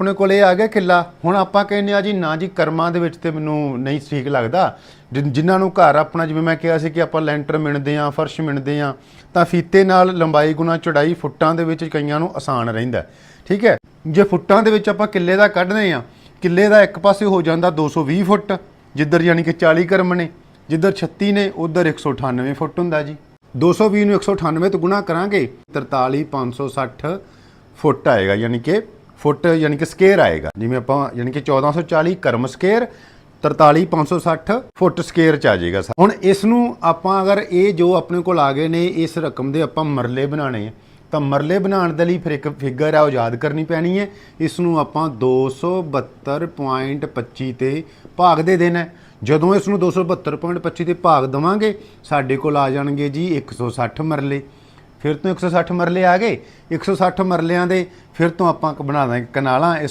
ਆਪਣੇ ਕੋਲ ਇਹ ਆ ਗਿਆ ਕਿੱਲਾ ਹੁਣ ਆਪਾਂ ਕਹਿੰਦੇ ਆ ਜੀ, ਨਾ ਜੀ, ਕਰਮਾਂ ਦੇ ਵਿੱਚ ਤੇ ਮੈਨੂੰ ਨਹੀਂ ਠੀਕ ਲੱਗਦਾ। ਜਿ- ਜਿਨ੍ਹਾਂ ਨੂੰ ਘਰ ਆਪਣਾ, ਜਿਵੇਂ ਮੈਂ ਕਿਹਾ ਸੀ ਕਿ ਆਪਾਂ ਲੈਂਟਰ ਮਿਣਦੇ ਆ ਫਰਸ਼ ਮਿਣਦੇ ਆ ਤਾਂ ਫੀਤੇ ਨਾਲ ਲੰਬਾਈ ਗੁਣਾ ਚੌੜਾਈ ਫੁੱਟਾਂ ਦੇ ਵਿੱਚ ਕਈਆਂ ਨੂੰ ਆਸਾਨ ਰਹਿੰਦਾ ਹੈ। ਠੀਕ ਹੈ? ਜੇ ਫੁੱਟਾਂ ਦੇ ਵਿੱਚ ਆਪਾਂ ਕਿੱਲੇ ਦਾ ਕੱਢਦੇ ਆ ਕਿੱਲੇ ਦਾ ਇੱਕ ਪਾਸੇ ਹੋ ਜਾਂਦਾ 220 ਫੁੱਟ, ਜਿੱਧਰ ਯਾਨੀ ਕਿ 40 ਕਰਮ ਨੇ, ਜਿੱਧਰ 36 ਨੇ, ਉਧਰ 198 ਫੁੱਟ ਹੁੰਦਾ ਜੀ। 220 ਨੂੰ 198 ਤੋਂ ਗੁਣਾ ਕਰਾਂਗੇ 43560 ਫੁੱਟ ਆਏਗਾ, ਯਾਨੀ ਕਿ ਫੁੱਟ ਯਾਨੀ ਕਿ ਸਕੇਅਰ ਆਏਗਾ। ਜਿਵੇਂ ਆਪਾਂ ਯਾਨੀ ਕਿ 1440 ਕਰਮ ਸਕੁਅਰ 43560 ਫੁੱਟ ਸਕੇਅਰ ਚ ਆ ਜਾਏਗਾ ਹੁਣ ਇਸ ਨੂੰ ਆਪਾਂ ਅਗਰ ਇਹ ਜੋ ਆਪਣੇ ਕੋਲ ਆ ਗਏ ਨੇ, ਇਸ ਰਕਮ ਦੇ ਆਪਾਂ ਮਰਲੇ ਬਣਾਣੇ ਆ। ਤਾਂ ਮਰਲੇ ਬਣਾਉਣ ਦੇ ਲਈ ਫਿਰ ਇੱਕ ਫਿਗਰ ਆ, ਉਹ ਯਾਦ ਕਰਨੀ ਪੈਣੀ ਹੈ। ਇਸ ਨੂੰ ਆਪਾਂ 272.25 ਤੇ ਭਾਗ ਦੇ ਦੇਣਾ ਜਦੋਂ ਇਸ ਨੂੰ 272.25 ਤੇ ਭਾਗ ਦਵਾਂਗੇ, ਸਾਡੇ ਕੋਲ ਆ ਜਾਣਗੇ ਜੀ 160 ਮਰਲੇ। ਫਿਰ ਤੋਂ 160 ਮਰਲੇ ਆ ਗਏ 160 ਮਰਲਿਆਂ ਦੇ ਫਿਰ ਤੋਂ ਆਪਾਂ ਬਣਾ ਦਾਂਗੇ ਕਨਾਲਾਂ ਇਸ